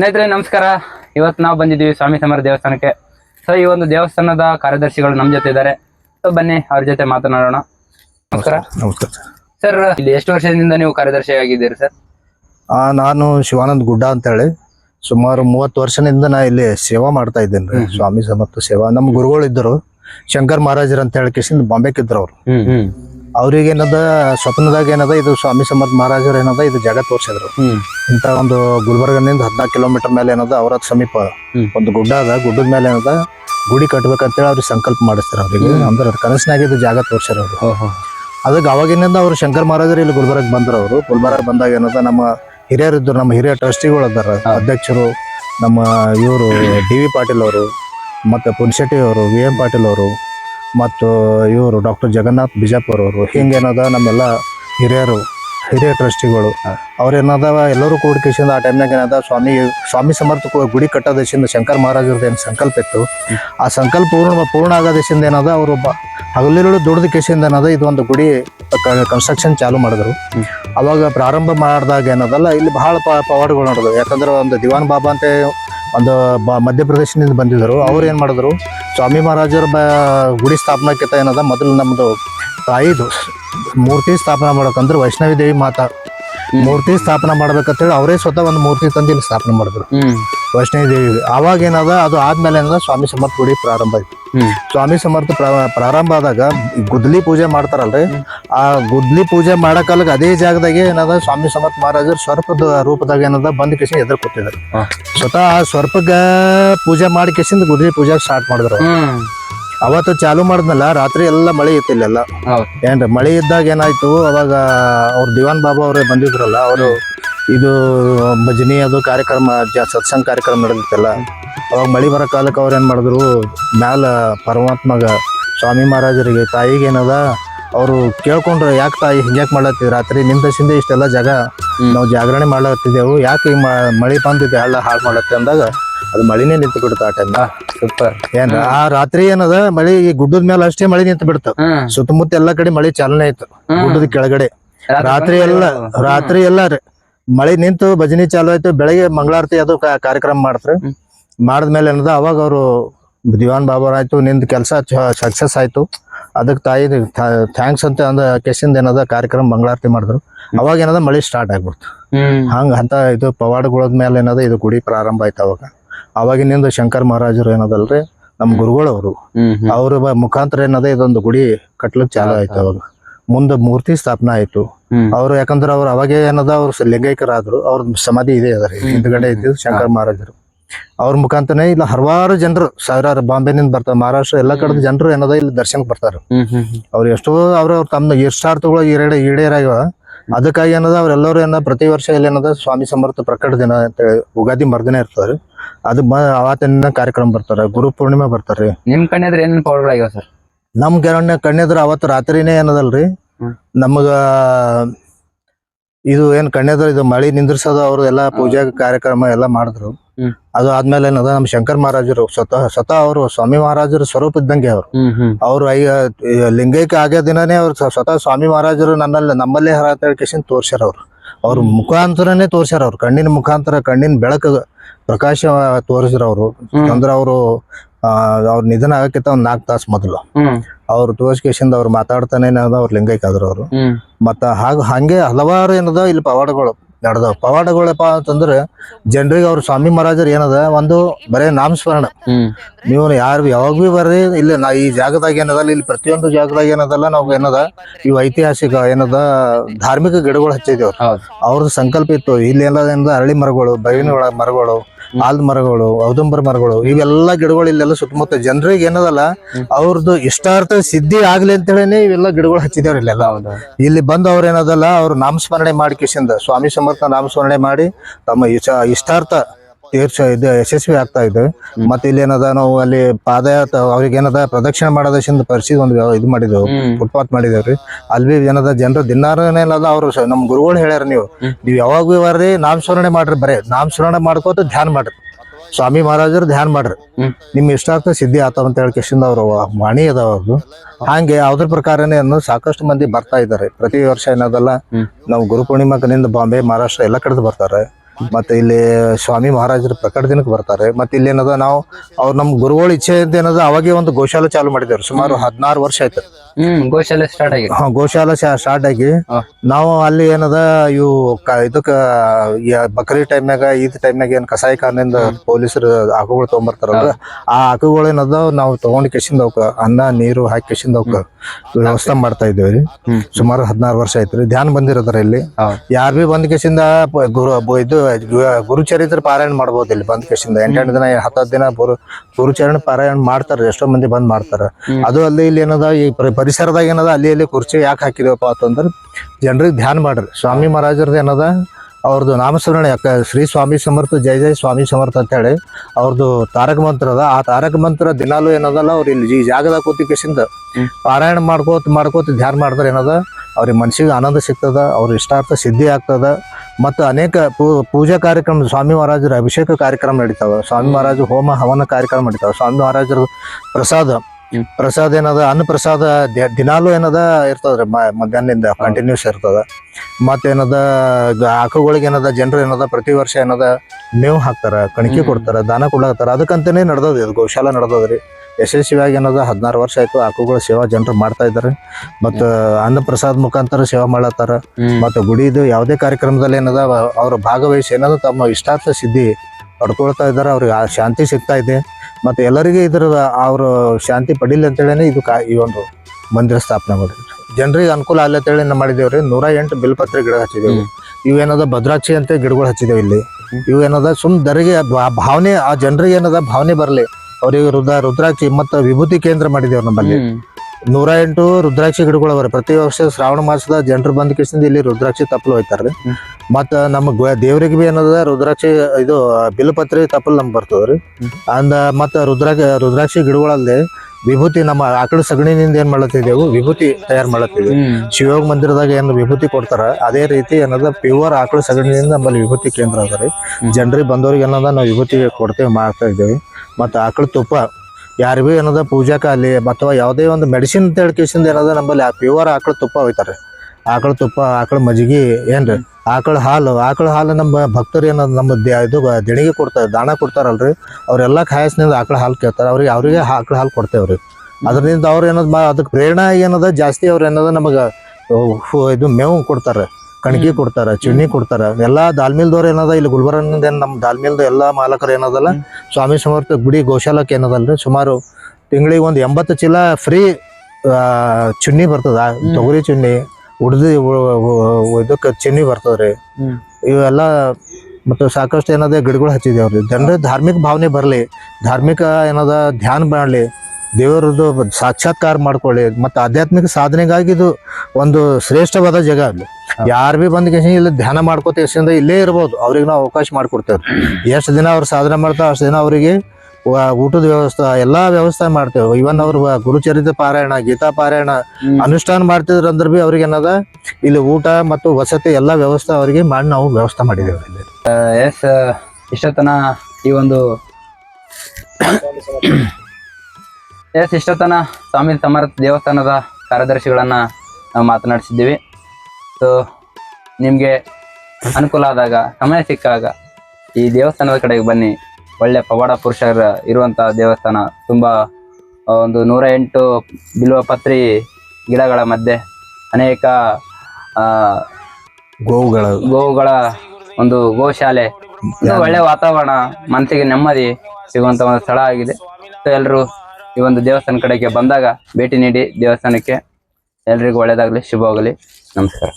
ಸ್ನೇಹಿತರೆ ನಮಸ್ಕಾರ. ಇವತ್ತು ನಾವು ಬಂದಿದ್ದೀವಿ ಸ್ವಾಮಿ ಸಮರ ದೇವಸ್ಥಾನಕ್ಕೆ. ಸೊ ಈ ಒಂದು ದೇವಸ್ಥಾನದ ಕಾರ್ಯದರ್ಶಿಗಳು ನಮ್ಮ ಜೊತೆ ಇದ್ದಾರೆ. ಸೊ ಬನ್ನಿ ಅವ್ರ ಜೊತೆ ಮಾತನಾಡೋಣ. ನಮಸ್ಕಾರ. ನಮಸ್ಕಾರ ಸರ್ ಇಲ್ಲಿ ಎಷ್ಟು ವರ್ಷದಿಂದ ನೀವು ಕಾರ್ಯದರ್ಶಿ ಆಗಿದ್ದೀರಿ ಸರ್ ಆ, ನಾನು ಶಿವಾನಂದ್ ಗುಡ್ಡ ಅಂತ ಹೇಳಿ ಸುಮಾರು ಮೂವತ್ತು ವರ್ಷದಿಂದ ನಾ ಇಲ್ಲಿ ಸೇವಾ ಮಾಡ್ತಾ ಇದ್ದೇನೆ ರೀ ಸ್ವಾಮಿ ಸಮರ್ಥ ಸೇವಾ. ನಮ್ಮ ಗುರುಗಳು ಇದ್ದರು. ಶಂಕರ್ ಮಹಾರಾಜರು ಅಂತ ಹೇಳಿ ಕೇಸಿಂದ ಬಾಂಬೆಕಿದ್ರು ಅವರು. ಹ್ಮ್ ಹ್ಮ್. ಅವ್ರಿಗೆ ಏನದ ಸ್ವಪ್ನದಾಗ ಏನದ ಇದು ಸ್ವಾಮಿ ಸಮರ್ಥ ಮಹಾರಾಜರು ಏನದ ಇದು ಜಾಗ ತೋರ್ಸಿದ್ರು. ಇಂತ ಇಂಥ ಒಂದು ಗುಲ್ಬರ್ಗನಿಂದ ಹದಿನಾಲ್ಕು ಕಿಲೋಮೀಟರ್ ಮೇಲೆ ಏನದ ಅವರ ಸಮೀಪ ಒಂದು ಗುಡ್ಡ ಅದ. ಗುಡ್ಡದ ಮೇಲೆ ಏನದ ಗುಡಿ ಕಟ್ಬೇಕಂತೇಳಿ ಅವ್ರಿಗೆ ಸಂಕಲ್ಪ ಮಾಡಿಸ್ತಾರೆ ಅವ್ರಿಗೆ. ಅಂದ್ರೆ ಕನಸಿನಾಗ ಇದು ಜಾಗ ತೋರ್ಸ್ಯಾರ ಅವ್ರು. ಅದಕ್ಕೆ ಅವಾಗಿನಿಂದ ಅವರು ಶಂಕರ್ ಮಹಾರಾಜರು ಇಲ್ಲಿ ಗುಲ್ಬರ್ಗ ಬಂದ್ರು ಅವರು. ಗುಲ್ಬರ್ಗ ಬಂದಾಗ ಏನದ ನಮ್ಮ ಹಿರಿಯರು ಇದ್ರು ನಮ್ಮ ಹಿರಿಯ ಟ್ರಸ್ಟಿಗಳು ಅದಾರ. ಅಧ್ಯಕ್ಷರು ನಮ್ಮ ಇವರು ಡಿ ವಿ ಪಾಟೀಲ್ ಅವರು ಮತ್ತು ಪುನ್ಶೆಟ್ಟಿ ಅವರು ವಿ ಎಂ ಪಾಟೀಲ್ ಅವರು ಮತ್ತು ಇವರು ಡಾಕ್ಟರ್ ಜಗನ್ನಾಥ್ ಬಿಜಾಪುರ್ ಅವರು ಹಿಂಗೇನದ ನಮ್ಮೆಲ್ಲ ಹಿರಿಯರು, ಹಿರಿಯ ಟ್ರಸ್ಟಿಗಳು. ಅವ್ರೇನದ ಎಲ್ಲರೂ ಕೂಡಿಕೆಸಿಂದ ಆ ಟೈಮ್ನಾಗ ಏನದ, ಸ್ವಾಮಿ ಸ್ವಾಮಿ ಸಮರ್ಥ ಗುಡಿ ಕಟ್ಟೋದೇಶಿಂದ ಶಂಕರ್ ಮಹಾರಾಜರದ್ದು ಏನು ಸಂಕಲ್ಪ ಇತ್ತು. ಆ ಸಂಕಲ್ಪ ಪೂರ್ಣ ಪೂರ್ಣ ಆಗೋದೇಶಿಂದ ಏನದ, ಅವರು ಹಗಲಿರುಳು ದುಡ್ದ ಕೇಸಿಂದ ಏನದ ಇದೊಂದು ಗುಡಿ ಕನ್ಸ್ಟ್ರಕ್ಷನ್ ಚಾಲು ಮಾಡಿದ್ರು. ಅವಾಗ ಪ್ರಾರಂಭ ಮಾಡಿದಾಗ ಏನದಲ್ಲ, ಇಲ್ಲಿ ಬಹಳ ಪವಾಡ್ಗಳು ನಡೆದವು. ಯಾಕಂದ್ರೆ ಒಂದು ದಿವಾನ್ ಬಾಬಾ ಅಂತ ಒಂದು ಬ ಮಧ್ಯಪ್ರದೇಶದಿಂದ ಬಂದಿದ್ದರು. ಅವ್ರು ಏನು ಮಾಡಿದ್ರು, ಸ್ವಾಮಿ ಮಹಾರಾಜರ ಬ ಗುಡಿ ಸ್ಥಾಪನಾಕ್ಕಿಂತ ಏನದ, ಮೊದಲು ನಮ್ಮದು ತಾಯಿದು ಮೂರ್ತಿ ಸ್ಥಾಪನೆ ಮಾಡ್ಬೇಕಂದ್ರೆ ವೈಷ್ಣವಿ ದೇವಿ ಮಾತಾ. ಮೂರ್ತಿ ಸ್ಥಾಪನೆ ಮಾಡ್ಬೇಕಂತೇಳಿ ಅವರೇ ಸ್ವತಃ ಒಂದು ಮೂರ್ತಿ ತಂದು ಇಲ್ಲಿ ಸ್ಥಾಪನೆ ಮಾಡಿದ್ರು. ಹ್ಮ್ ವೈಷ್ಣವಿ ದೇವಿ ಅವಾಗ ಏನದ ಅದು ಆದ್ಮೇಲೆ ಏನದ ಸ್ವಾಮಿ ಸಮರ್ಥ ಗುಡಿ ಪ್ರಾರಂಭ ಆಯ್ತು. ಸ್ವಾಮಿ ಸಮರ್ಥ ಪ್ರ- ಪ್ರಾರಂಭ ಆದಾಗ ಗುದ್ಲಿ ಪೂಜೆ ಮಾಡ್ತಾರಲ್ರಿ? ಆ ಗುದ್ಲಿ ಪೂಜೆ ಮಾಡಕಾಲಕ್ಕೆ ಅದೇ ಜಾಗದಾಗೆ ಏನದ ಸ್ವಾಮಿ ಸಮರ್ಥ ಮಹಾರಾಜರು ಸ್ವರ್ಪದ ರೂಪದಾಗ ಏನದ ಬಂದ್ ಕಿಸಿನ ಎದುರು ಕೊಟ್ಟಿದ್ದಾರೆ ಸ್ವತಃ ಆ ಸ್ವರ್ಪಗ ಪೂಜೆ ಮಾಡಿ ಕಿಸಿಂದ ಗುದ್ಲಿ ಪೂಜೆ ಸ್ಟಾರ್ಟ್ ಮಾಡಿದ್ರು. ಅವತ್ತು ಚಾಲು ಮಾಡಿದ್ನಲ್ಲ ರಾತ್ರಿ ಎಲ್ಲ ಮಳೆ ಇತ್ತು ಇಲ್ಲೆಲ್ಲ. ಏನ್ರಿ ಮಳೆ ಇದ್ದಾಗ ಏನಾಯ್ತು ಅವಾಗ ಅವ್ರ ದಿವಾನ್ ಬಾಬಾ ಅವರೇ ಬಂದಿದ್ರಲ್ಲ ಅವರು ಇದು ಭಜನೆ ಅದು ಕಾರ್ಯಕ್ರಮ ಜ ಸತ್ಸಂಗ ಕಾರ್ಯಕ್ರಮ ನಡೆದಿತ್ತಲ್ಲ. ಅವಾಗ ಮಳೆ ಬರೋ ಕಾಲಕ್ಕೆ ಅವ್ರು ಏನು ಮಾಡಿದ್ರು ಮ್ಯಾಲ ಪರಮಾತ್ಮಗ ಸ್ವಾಮಿ ಮಹಾರಾಜರಿಗೆ ತಾಯಿಗೆ ಏನದ ಅವರು ಕೇಳ್ಕೊಂಡ್ರು ಯಾಕೆ ತಾಯಿ ಹಿಂಗ್ಯಾಕೆ ಮಾಡ್ಲತ್ತಿದ್ ರಾತ್ರಿ ನಿಂದಸಿಂದ ಇಷ್ಟೆಲ್ಲ ಜಾಗ. ನಾವು ಜಾಗರಣೆ ಮಾಡ್ಲತ್ತಿದ್ದೆವು ಯಾಕೆ ಮಳೆ ಬಂದಿದ್ದೆ ಹಳ್ಳ ಹಾಳು ಮಾಡತ್ತೆ ಅಂದಾಗ ಅದು ಮಳಿನೇ ನಿಂತು ಬಿಡ್ತ ಆ ಟೈಮ್ ಸೂಪರ್. ಏನ್ ಆ ರಾತ್ರಿ ಏನದ ಮಳಿ ಈ ಗುಡ್ಡದ ಮೇಲೆ ಅಷ್ಟೇ ಮಳಿ ನಿಂತು ಬಿಡ್ತು ಸುತ್ತಮುತ್ತ ಎಲ್ಲಾ ಕಡೆ ಮಳಿ ಚಾಲನೆ ಆಯ್ತು ಗುಡ್ಡದ ಕೆಳಗಡೆ. ರಾತ್ರಿ ಎಲ್ಲ ರಾತ್ರಿ ಎಲ್ಲ ರೀ ಮಳಿ ನಿಂತು ಭಜನಿ ಚಾಲು ಆಯ್ತು. ಬೆಳಗ್ಗೆ ಮಂಗಳಾರತಿ ಅದು ಕಾರ್ಯಕ್ರಮ ಮಾಡ್ತಾರೆ. ಮಾಡಿದ್ಮೇಲೆ ಏನದ ಅವಾಗ ಅವರು ದಿವಾನ್ ಬಾಬರ್ ಆಯ್ತು ನಿಂದ ಕೆಲಸ ಸಕ್ಸಸ್ ಆಯ್ತು. ಅದಕ್ಕೆ ತಾಯಿ ಥ್ಯಾಂಕ್ಸ್ ಅಂತ ಅಂದ ಕೆಸಿಂದ ಏನದ ಕಾರ್ಯಕ್ರಮ ಮಂಗಳಾರತಿ ಮಾಡಿದ್ರು. ಅವಾಗ ಏನದ ಮಳೆ ಸ್ಟಾರ್ಟ್ ಆಗ್ಬಿಡ್ತು. ಹಂಗ ಅಂತ ಇದು ಪವಾಡಗಳದ ಮೇಲೆ ಏನದ ಇದು ಗುಡಿ ಪ್ರಾರಂಭ ಆಯ್ತು ಅವಾಗ. ಅವಾಗಿನಿಂದ ಶಂಕರ್ ಮಹಾರಾಜರು ಏನದಲ್ರಿ ನಮ್ಮ ಗುರುಗಳವರು. ಅವರು ಮುಖಾಂತರ ಏನದ ಇದೊಂದು ಗುಡಿ ಕಟ್ಲಕ್ ಚಾಲು ಆಯ್ತು ಅವಾಗ. ಮುಂದೆ ಮೂರ್ತಿ ಸ್ಥಾಪನೆ ಆಯ್ತು. ಅವ್ರು ಯಾಕಂದ್ರೆ ಅವ್ರು ಅವಾಗೇ ಏನದ ಅವ್ರು ಲಿಂಗೈಕರಾದ್ರು ಅವ್ರ ಸಮಾಧಿ ಇದೆ ಅದ್ರ ಹಿಂದ್ಗಡೆ ಇದ್ದು ಶಂಕರ್ ಮಹಾರಾಜರು. ಅವ್ರ ಮುಖಾಂತರನೇ ಇಲ್ಲ ಹಲವಾರು ಜನರು ಸಾವಿರಾರು ಬಾಂಬೆನಿಂದ ಬರ್ತಾರೆ ಮಹಾರಾಷ್ಟ್ರ ಎಲ್ಲ ಕಡೆ ಜನರು ಏನದ ಇಲ್ಲಿ ದರ್ಶನಕ್ಕೆ ಬರ್ತಾರೆ. ಅವ್ರು ಎಷ್ಟೋ ಅವ್ರ ಅವ್ರ ತಮ್ಮ ಇಷ್ಟಾರ್ಥಗಳು ಈಡೇ ಈಡೇರಾಗ್ಯವ. ಅದಕ್ಕಾಗಿ ಏನದ ಅವ್ರೆಲ್ಲರೂ ಏನ ಪ್ರತಿ ವರ್ಷ ಇಲ್ಲಿ ಏನದ ಸ್ವಾಮಿ ಸಮರ್ಥ ಪ್ರಕಟ ದಿನ ಅಂತೇಳಿ ಉಗಾದಿ ಮರ್ದಿನ ಇರ್ತಾರೆ ಅದು ಆವತ್ತಿನ ಕಾರ್ಯಕ್ರಮ ಬರ್ತಾರೆ ಗುರು ಪೂರ್ಣಿಮೆ ಬರ್ತಾರೆ. ನಿಮ್ ಕಣ್ಣಿದ್ರೆ ಏನೇನ್ ಆಗಿವೆ ಸರ್? ನಮ್ ಕಣ್ಣ ಕಣ್ಣಿದ್ರ ಅವತ್ತು ರಾತ್ರಿನೇ ಏನದಲ್ರಿ. ನಮಗ ಇದು ಏನ್ ಕಣ್ಯದ ಇದು ಮಳಿ ನಿಂದ್ರಿಸೋದು ಅವ್ರು ಎಲ್ಲಾ ಪೂಜಾ ಕಾರ್ಯಕ್ರಮ ಎಲ್ಲಾ ಮಾಡಿದ್ರು. ಅದು ಆದ್ಮೇಲೆ ಏನದ ನಮ್ ಶಂಕರ್ ಮಹಾರಾಜರು ಸ್ವತಃ ಸ್ವತಃ ಅವರು ಸ್ವಾಮಿ ಮಹಾರಾಜರ ಸ್ವರೂಪ ಇದ್ದಂಗೆ ಅವರು. ಅವರು ಐ ಲಿಂಗೈಕ್ಯ ಆಗೋ ದಿನನೇ ಅವ್ರು ಸ್ವ- ಸ್ವತಃ ಸ್ವಾಮಿ ಮಹಾರಾಜರು ನನ್ನಲ್ಲಿ ನಮ್ಮಲ್ಲೇ ಹರ ಕೇಶನ್ ತೋರ್ಸ್ಯಾರ ಅವ್ರು. ಅವ್ರ ಮುಖಾಂತರನೇ ತೋರ್ಸ್ಯಾರ ಅವ್ರು. ಕಣ್ಣಿನ ಮುಖಾಂತರ ಕಣ್ಣಿನ ಬೆಳಕ ಪ್ರಕಾಶ ತೋರಿಸ್ರ ಅವರು. ಅಂದ್ರೆ ಅವರು ಅವ್ರ ನಿಧನ ಆಗಕ್ಕಿಂತ ಒಂದ್ ನಾಲ್ಕು ತಾಸು ಮೊದಲು. ಅವ್ರ ತೋರ್ಸ್ಕೇಶಿಂದ ಅವ್ರು ಮಾತಾಡ್ತಾನೆ ಏನದ ಅವ್ರ ಲಿಂಗೈಕ್ ಆದ್ರು ಅವರು ಮತ್ತ ಹಾಗ ಹಂಗೆ ಹಲವಾರು ಏನದ ಇಲ್ಲಿ ಪವಾಡಗಳು ನಡೆದವ. ಪವಾಡಗಳಪ್ಪ ಅಂತಂದ್ರೆ ಜನರಿಗೆ ಅವ್ರ ಸ್ವಾಮಿ ಮಹಾರಾಜರು ಏನದ ಒಂದು ಬರೇ ನಾಮಸ್ಮರಣ. ನೀವು ಯಾರು ಯಾವಾಗ ಬಿ ಬರ್ರಿ ಇಲ್ಲಿ ನಾ ಈ ಜಾಗದಾಗ ಏನದಲ್ಲ ಇಲ್ಲಿ ಪ್ರತಿಯೊಂದು ಜಾಗದಾಗ ಏನದಲ್ಲ ನಾವು ಏನದ ಇವು ಐತಿಹಾಸಿಕ ಏನದ ಧಾರ್ಮಿಕ ಗಿಡಗಳು ಹಚ್ಚಿದೇವ್ರು ಅವ್ರದ್ದು ಸಂಕಲ್ಪ ಇತ್ತು. ಇಲ್ಲಿ ಎಲ್ಲ ಏನದ ಅರಳಿ ಮರಗಳು ಬೈವಿನ ಮರಗಳು ಆಲ್ದ ಮರಗಳು ಔದಂಬರ ಮರಗಳು ಇವೆಲ್ಲ ಗಿಡಗಳು ಇಲ್ಲೆಲ್ಲ ಸುತ್ತಮುತ್ತ ಜನರಿಗೆ ಏನದಲ್ಲ ಅವ್ರದ್ದು ಇಷ್ಟಾರ್ಥ ಸಿದ್ಧಿ ಆಗ್ಲಿ ಅಂತ ಹೇಳಿ ಇವೆಲ್ಲ ಗಿಡಗಳು ಹಚ್ಚಿದೇವ್ರ ಇಲ್ಲೆಲ್ಲ. ಇಲ್ಲಿ ಬಂದು ಅವ್ರ ಏನದಲ್ಲ ಅವ್ರು ನಾಮಸ್ಮರಣೆ ಮಾಡಿ ಕಿಶಿಂದ ಸ್ವಾಮಿ ಸಮರ್ಥ ನಾಮಸ್ಮರಣೆ ಮಾಡಿ ತಮ್ಮ ಇಷ್ಟ ಇಷ್ಟಾರ್ಥ ತೀರ್ಸ ಇದು ಯಶಸ್ವಿ ಆಗ್ತಾ ಇದೆ. ಮತ್ತೆ ಇಲ್ಲಿ ಏನದ ನಾವು ಅಲ್ಲಿ ಪಾದಯಾತ್ರ ಅವ್ರಿಗೆ ಏನದ ಪ್ರದಕ್ಷಿಣೆ ಮಾಡೋದಕ್ಕಿಂತ ಪರಿಸಿ ಒಂದು ವ್ಯವ- ಇದು ಮಾಡಿದೆವು ಫುಟ್ಪಾತ್ ಮಾಡಿದೇವ್ರಿ ಅಲ್ಲಿ ಬಿ ಏನದ ಜನರು ದಿನಾರನೇನದ ಅವ್ರು ಸ- ನಮ್ ಗುರುಗಳು ಹೇಳ್ಯಾರ ನೀವು. ನೀವು ಯಾವಾಗ ಭೀ ಬರ್ರಿ ನಾಮಸ್ಮರಣೆ ಮಾಡ್ರಿ ಬರೇ ನಾಮಸ್ಮರಣೆ ಮಾಡ್ಕೋತ ಧ್ಯಾನ ಮಾಡ್ರಿ. ಸ್ವಾಮಿ ಮಹಾರಾಜರು ಧ್ಯಾನ ಮಾಡ್ರಿ. ನಿಮ್ಮ ನಿಮ್ ಇಷ್ಟಾರ್ಥ ಸಿದ್ಧಿ ಆತಾವ ಅಂತ ಹೇಳಿ ಕಿಶಿಂದ ಅವ್ರು ವಾಣಿ ಅದಾವ ಅವ್ರು. ಹಂಗೆ ಅದ್ರ ಪ್ರಕಾರನೇ ಅನ್ನೋ ಸಾಕಷ್ಟು ಮಂದಿ ಬರ್ತಾ ಇದ್ದಾರೆ. ಪ್ರತಿ ವರ್ಷ ಏನದಲ್ಲ. ನಾವು ಗುರು ಪೂರ್ಣಿಮಾ ಕಡೆಯಿಂದ ಬಾಂಬೆ ಮಹಾರಾಷ್ಟ್ರ ಎಲ್ಲ ಕಡೆದು ಬರ್ತಾರೆ. ಮತ್ತೆ ಇಲ್ಲಿ ಸ್ವಾಮಿ ಮಹಾರಾಜರ ಪ್ರಕಟ ದಿನಕ್ಕೆ ಬರ್ತಾರೆ. ಮತ್ತೆ ಇಲ್ಲಿ ಏನದ ನಾವು ಅವ್ರು ನಮ್ ಗುರುಗಳ ಇಚ್ಛೆ ಅಂತ ಏನದ ಅವಾಗೆ ಒಂದು ಗೋಶಾಲೆ ಚಾಲು ಮಾಡಿದ್ದೇವ್ರಿ ಸುಮಾರು ಹದಿನಾರು ವರ್ಷ ಆಯ್ತು. ಹ್ಮ್ ಗೋಶಾಲೆ ಸ್ಟಾರ್ಟ್ ಆಗಿ ಹಾ ಗೋಶಾಲೆ ಸ್ಟಾರ್ಟ್ ಆಗಿ. ನಾವು ಅಲ್ಲಿ ಏನದ ಇವು ಇದಕ್ಕ ಬಕ್ರಿ ಟೈಮ್ನಾಗ ಈದ್ ಟೈಮ್ನಾಗ ಏನ್ ಕಸಾಯಿ ಖಾನಿಂದ ಪೊಲೀಸರು ಆಕುಗಳು ತಗೊಂಬರ್ತಾರಲ್ಲ ಆ ಆಕುಗಳು ಏನದ ನಾವು ತಗೊಂಡ್ ಕೆಸಿಂದ ಅವಕ್ಕ ಅನ್ನ ನೀರು ಹಾಕಿ ಕೆಸಿಂದ ಅವಕ್ಕ ವ್ಯವಸ್ಥೆ ಮಾಡ್ತಾ ಇದ್ದೇವ್ರಿ. ಸುಮಾರು ಹದಿನಾರು ವರ್ಷ ಆಯ್ತ್ರಿ ಧ್ಯಾನ ಬಂದಿರೋದ್ರ ಇಲ್ಲಿ. ಯಾರು ಬಿ ಬಂದ್ ಕೆಸಿಂದ ಗುರು ಇದು ಗುರುಚರಿತ್ರ ಪಾರಾಯಣ ಮಾಡ್ಬೋದು ಇಲ್ಲಿ ಬಂದ್ ಕೇಶಿಂದ ಎಂಟೆಂಟು ದಿನ ಹತ್ತತ್ತು ದಿನ ಗುರು ಗುರುಚರಣ ಪಾರಾಯಣ ಮಾಡ್ತಾರೆ ಎಷ್ಟೋ ಮಂದಿ ಬಂದ್ ಮಾಡ್ತಾರೆ. ಅದು ಅಲ್ಲಿ ಇಲ್ಲಿ ಏನದ ಈ ಪರಿ- ಪರಿಸರದಾಗ ಏನದ ಅಲ್ಲಿ ಅಲ್ಲಿ ಕುರ್ಚಿ ಯಾಕೆ ಹಾಕಿದೇವಪ್ಪ ಅಂತಂದ್ರೆ ಜನರಿಗೆ ಧ್ಯಾನ ಮಾಡ್ರಿ. ಸ್ವಾಮಿ ಮಹಾರಾಜರದ್ದು ಏನದ ಅವ್ರದ್ದು ನಾಮಸ್ಮರಣೆ ಯಾಕ ಶ್ರೀ ಸ್ವಾಮಿ ಸಮರ್ಥ ಜೈ ಜೈ ಸ್ವಾಮಿ ಸಮರ್ಥ ಅಂತ ಹೇಳಿ ಅವ್ರದ್ದು ತಾರಕ ಮಂತ್ರ ಅದ. ಆ ತಾರಕ ಮಂತ್ರ ದಿನಾಲು ಏನದಲ್ಲ ಅವ್ರು ಇಲ್ಲಿ ಈ ಜಾಗದಾಗ ಕೂತಿ ಕೇಸಿಂದ ಪಾರಾಯಣ ಮಾಡ್ಕೋತ ಮಾಡ್ಕೋತ ಧ್ಯಾನ ಮಾಡಿದ್ರೆ ಏನದ ಅವ್ರಿಗೆ ಮನ್ಸಿಗೆ ಆನಂದ ಸಿಗ್ತದ ಅವ್ರ ಇಷ್ಟಾರ್ಥ ಸಿದ್ಧಿ ಆಗ್ತದ. ಮತ್ತು ಅನೇಕ ಪೂ- ಪೂಜಾ ಕಾರ್ಯಕ್ರಮ ಸ್ವಾಮಿ ಮಹಾರಾಜರ ಅಭಿಷೇಕ ಕಾರ್ಯಕ್ರಮ ನಡೀತಾವೆ. ಸ್ವಾಮಿ ಮಹಾರಾಜ ಹೋಮ ಹವನ ಕಾರ್ಯಕ್ರಮ ನಡೀತಾವೆ. ಸ್ವಾಮಿ ಮಹಾರಾಜರ ಪ್ರಸಾದ. ಪ್ರಸಾದ ಏನದ ಅನ್ನ ಪ್ರಸಾದ ದಿನಾಲೂ ಏನದ ಇರ್ತದ್ರಿ ಮಧ್ಯಾಹ್ನದಿಂದ ಕಂಟಿನ್ಯೂಸ್ ಇರ್ತದ. ಮತ್ತೇನದ ಆಕಳುಗಳಿಗೆ ಏನದ ಜನರು ಏನದ ಪ್ರತಿ ವರ್ಷ ಏನದ ಮೇವು ಹಾಕ್ತಾರ ಕಣಿಕೆ. ಕೊಡ್ತಾರ ದಾನ ಕೊಡ್ಲಾಕತ್ತಾರ ಅದಕ್ಕಂತನೇ ನಡ್ದದ ಇದು ಗೋಶಾಲ ನಡ್ದದ್ರಿ. ಯಶಸ್ವಿಯಾಗಿ ಏನದ ಹದಿನಾರು ವರ್ಷ ಆಯ್ತು ಆಕುಗಳ ಸೇವಾ ಜನರು ಮಾಡ್ತಾ ಇದ್ದಾರೆ. ಮತ್ತು ಅನ್ನ ಪ್ರಸಾದ ಮುಖಾಂತರ ಸೇವಾ ಮಾಡತ್ತಾರ ಮತ್ತು ಗುಡಿದು ಯಾವುದೇ ಕಾರ್ಯಕ್ರಮದಲ್ಲಿ ಏನದ ಅವರು ಭಾಗವಹಿಸಿ ಏನದ ತಮ್ಮ ಇಷ್ಟಾರ್ಥ ಸಿದ್ಧಿ ಪಡ್ಕೊಳ್ತಾ ಇದ್ದಾರೆ ಅವ್ರಿಗೆ ಆ ಶಾಂತಿ ಸಿಗ್ತಾ ಇದೆ. ಮತ್ತು ಎಲ್ಲರಿಗೂ ಇದ್ರ ಅವರು ಶಾಂತಿ ಪಡೀಲಿ ಅಂತೇಳಿ ಇದು ಕಾ ಈ ಒಂದು ಮಂದಿರ ಸ್ಥಾಪನೆ ಮಾಡಿದ್ರು. ಜನರಿಗೆ ಅನುಕೂಲ ಆಗಲಿ ಅಂತೇಳಿ ನಾವು ಮಾಡಿದೇವ್ರಿ. ನೂರ ಎಂಟು ಬಿಲ್ಪತ್ರ ಗಿಡ ಹಚ್ಚಿದೇವು. ಇವೇನದ ಭದ್ರಾಕ್ಷಿ ಅಂತ ಗಿಡಗಳು ಹಚ್ಚಿದೇವು ಇಲ್ಲಿ. ಇವೇನದ ಇವು ಏನದ ಸುಮ್ ದರಿಗೆ ಆ ಭಾವನೆ ಆ ಜನರಿಗೆ ಏನದ ಭಾವನೆ ಬರಲಿ. ಅವ್ರಿಗೆ ರುದ್ರ ರುದ್ರಾಕ್ಷಿ ಮತ್ತು ವಿಭೂತಿ ಕೇಂದ್ರ ಮಾಡಿದೇವ್ರು ನಮ್ಮಲ್ಲಿ. ನೂರ ಎಂಟು ರುದ್ರಾಕ್ಷಿ ಗಿಡಗಳು ಅವರಿ. ಪ್ರತಿ ವರ್ಷ ಶ್ರಾವಣ ಮಾಸದ ಜನರು ಬಂದ ಕಿಸಿಂದ ಇಲ್ಲಿ ರುದ್ರಾಕ್ಷಿ ತಪ್ಪಲು ಹೋಯ್ತಾರ್ರಿ ರೀ ಮತ್ತ ನಮ್ಮ ದೇವ್ರಿಗೆ ಬಿ ಏನದ ರುದ್ರಾಕ್ಷಿ ಇದು ಬಿಲ್ಪತ್ರಿ ತಪ್ಪಲ್ ನಮ್ಗೆ ಬರ್ತದ್ರಿ ರೀ. ಅಂದ ಮತ್ತ ರುದ್ರಾಕ್ಷಿ ರುದ್ರಾಕ್ಷಿ ಗಿಡಗಳಲ್ಲದೆ ವಿಭೂತಿ ನಮ್ಮ ಆಕಳ ಸಗಣಿನಿಂದ ಏನ್ ಮಾಡತ್ತಿದೇವು ವಿಭೂತಿ ತಯಾರು ಮಾಡತ್ತಿದ್ವಿ ಹ್ಮ್. ಶಿವಯೋಗ ಮಂದಿರದಾಗ ಏನು ವಿಭೂತಿ ಕೊಡ್ತಾರ? ಅದೇ ರೀತಿ ಏನದ ಪ್ಯೂರ್ ಆಕಳ ಸಗಣಿಯಿಂದ ನಮ್ಮಲ್ಲಿ ವಿಭೂತಿ ಕೇಂದ್ರ ಅದ ರೀ. ಜನರಿಗೆ ಬಂದವ್ರಿಗೆ ಏನದ ನಾವು ವಿಭೂತಿ ಕೊಡ್ತೇವೆ ಮಾಡ್ತಾ ಇದ್ದೇವೆ. ಮತ್ತು ಆಕಳ ತುಪ್ಪ, ಯಾರು ಭೀ ಏನದ ಪೂಜಾಕ ಅಲ್ಲಿ ಅಥವಾ ಯಾವುದೇ ಒಂದು ಮೆಡಿಸಿನ್ ಅಂತ ಕೇಸಿಂದ ಏನದ ನಮ್ಮಲ್ಲಿ ಪ್ಯೂರ್ ಆಕಳ ತುಪ್ಪ ಒಯ್ತಾರೆ ಆಕಳ ತುಪ್ಪ ಆಕಳ ಮಜ್ಜಿಗೆ ಏನು ಆಕಳ ಹಾಲು ಆಕಳ ಹಾಲು ನಮ್ಮ ಭಕ್ತರು ಏನದ ನಮ್ಮ ಇದು ದೇಣಿಗೆ ಕೊಡ್ತಾರೆ, ದಾನ ಕೊಡ್ತಾರಲ್ರಿ. ಅವರೆಲ್ಲ ಖಾಯಸ್ನಿಂದ ಆಕಳ ಹಾಲು ಕೇಳ್ತಾರೆ. ಅವ್ರಿಗೆ ಅವರಿಗೆ ಆಕಳ ಹಾಲು ಕೊಡ್ತೇವ್ರಿ. ಅದರಿಂದ ಅವ್ರು ಏನದು ಮಾ ಅದಕ್ಕೆ ಪ್ರೇರಣೆ ಏನದ ಜಾಸ್ತಿ ಅವ್ರು ಏನದ ನಮಗೆ ಇದು ಮೇವು ಕೊಡ್ತಾರೆ ಕಣಕಿ ಕೊಡ್ತಾರೆ, ಚಿನ್ನಿ ಕೊಡ್ತಾರೆ. ಎಲ್ಲ ದಾಲ್ಮಿಲ್ದವ್ರು ಏನದ, ಇಲ್ಲಿ ಗುಲ್ಬರ್ಗನಿಂದ ಏನು ನಮ್ಮ ದಾಲ್ಮಿಲ್ದು ಎಲ್ಲ ಮಾಲಕರು ಏನದಲ್ಲ ಸ್ವಾಮಿ ಸಮರ್ಥ ಗುಡಿ ಗೋಶಾಲಕ್ಕೆ ಏನದಲ್ರಿ ಸುಮಾರು ತಿಂಗಳಿಗೆ ಒಂದು ಎಂಬತ್ತು ಚೀಲ ಫ್ರೀ ಚುನ್ನಿ ಬರ್ತದ. ತೊಗರಿ ಚುನ್ನಿ ಉಡ್ದು ಇದಕ್ಕೆ ಚುನ್ನಿ ಬರ್ತದ್ರಿ. ರೀ ಇವೆಲ್ಲ ಮತ್ತು ಸಾಕಷ್ಟು ಏನದ ಗಿಡಗಳು ಹಚ್ಚಿದೇವ್ರಿ. ಜನರ ಧಾರ್ಮಿಕ ಭಾವನೆ ಬರಲಿ ಧಾರ್ಮಿಕ ಏನದ ಧ್ಯಾನ ಮಾಡಲಿ ದೇವರದ್ದು ಸಾಕ್ಷಾತ್ಕಾರ ಮಾಡ್ಕೊಳ್ಳಿ ಮತ್ತು ಆಧ್ಯಾತ್ಮಿಕ ಸಾಧನೆಗಾಗಿ ಇದು ಒಂದು ಶ್ರೇಷ್ಠವಾದ ಜಾಗ ಅಲ್ಲಿ. ಯಾರು ಭೀ ಬಂದ ಕೇಸಿ ಇಲ್ಲಿ ಧ್ಯಾನ ಮಾಡ್ಕೋತ ಎಷ್ಟಿಂದ ಇಲ್ಲೇ ಇರ್ಬೋದು ಅವ್ರಿಗೆ ನಾವು ಅವಕಾಶ ಮಾಡಿಕೊಡ್ತೇವೆ ಎಷ್ಟು ದಿನ ಅವ್ರು ಸಾಧನೆ ಮಾಡ್ತಾರೆ ಅಷ್ಟು ದಿನ ಅವರಿಗೆ ಊಟದ ವ್ಯವಸ್ಥೆ ಎಲ್ಲಾ ವ್ಯವಸ್ಥೆ ಮಾಡ್ತೇವೆ. ಇವನ್ ಅವ್ರ ಗುರುಚರಿತ ಪಾರಾಯಣ ಗೀತಾ ಪಾರಾಯಣ ಅನುಷ್ಠಾನ ಮಾಡ್ತಿದ್ರು ಅಂದ್ರೆ ಬಿ ಅವ್ರಿಗೆ ಏನದ ಇಲ್ಲಿ ಊಟ ಮತ್ತು ವಸತಿ ಎಲ್ಲಾ ವ್ಯವಸ್ಥೆ ಅವರಿಗೆ ಮಾಡಿ ನಾವು ವ್ಯವಸ್ಥೆ ಮಾಡಿದ್ದೇವೆ ಎಸ್ ಇಷ್ಟತನ ಈ ಒಂದು ಎಸ್ ಇಷ್ಟತನ ಸ್ವಾಮಿ ಸಮರ್ಥ ದೇವಸ್ಥಾನದ ಕಾರ್ಯದರ್ಶಿಗಳನ್ನ ನಾವು ಮಾತನಾಡಿಸಿದ್ದೀವಿ. ಸೊ ನಿಮಗೆ ಅನುಕೂಲ ಆದಾಗ ಸಮಯ ಸಿಕ್ಕಾಗ ಈ ದೇವಸ್ಥಾನದ ಕಡೆಗೆ ಬನ್ನಿ. ಒಳ್ಳೆ ಪವಾಡ ಪುರುಷರ ಇರುವಂಥ ದೇವಸ್ಥಾನ. ತುಂಬಾ ಒಂದು ನೂರ ಎಂಟು ಬಿಲ್ವ ಪತ್ರಿ ಗಿಡಗಳ ಮಧ್ಯೆ ಅನೇಕ ಗೋವುಗಳ ಗೋವುಗಳ ಒಂದು ಗೋಶಾಲೆ. ಒಳ್ಳೆ ವಾತಾವರಣ ಮನಸ್ಸಿಗೆ ನೆಮ್ಮದಿ ಸಿಗುವಂಥ ಒಂದು ಸ್ಥಳ ಆಗಿದೆ. ಸೊ ಎಲ್ಲರೂ ಈ ಒಂದು ದೇವಸ್ಥಾನ ಕಡೆಗೆ ಬಂದಾಗ ಭೇಟಿ ನೀಡಿ ದೇವಸ್ಥಾನಕ್ಕೆ. ಎಲ್ರಿಗೂ ಒಳ್ಳೇದಾಗ್ಲಿ ಶುಭವಾಗಲಿ. ನಮಸ್ಕಾರ.